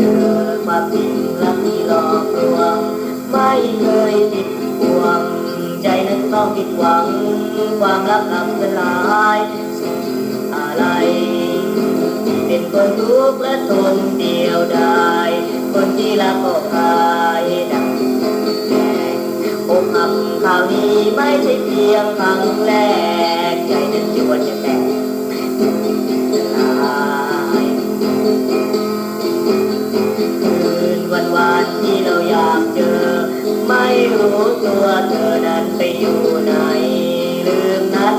เจอความจริงรักที่หลอกลวง ไม่เคยผิดหวง ใจนั้นต้องผิดหวัง ความรักกลับสลายสิอะไร เป็นคนทุกข์และทนเดียวดายคนที่รักก็คายดังแดงอกหักคราวนี้ไม่ใช่เพียงครั้งแรก ใจนั้นจวนจะแตก นั้นไปอยู่ไหนลืมนัด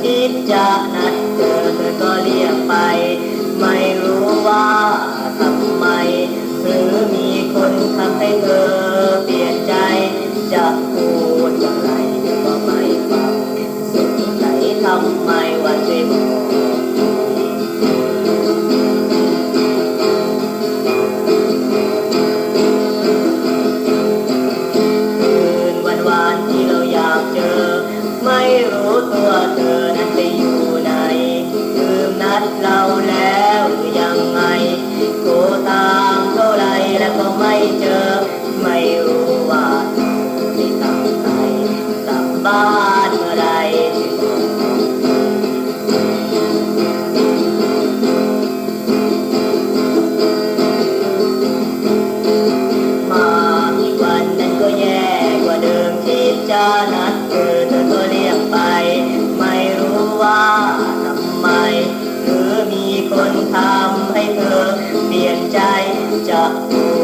คิดจะนัดเจอเธอก็เรียกไป ไม่รู้ว่า ไม่รู้ตัวเธอนั้นไปอยู่ไหนลืมนัดเราแล้วหรือยังไงโทรตามเท่าไรแล้วก็ไม่เจอ ไม่รู้ว่าที่ตั้งใจกลับบ้านเมื่อไรมาอีกวันนั้นก็แย่กว่าเดิมที่จะ Yeah.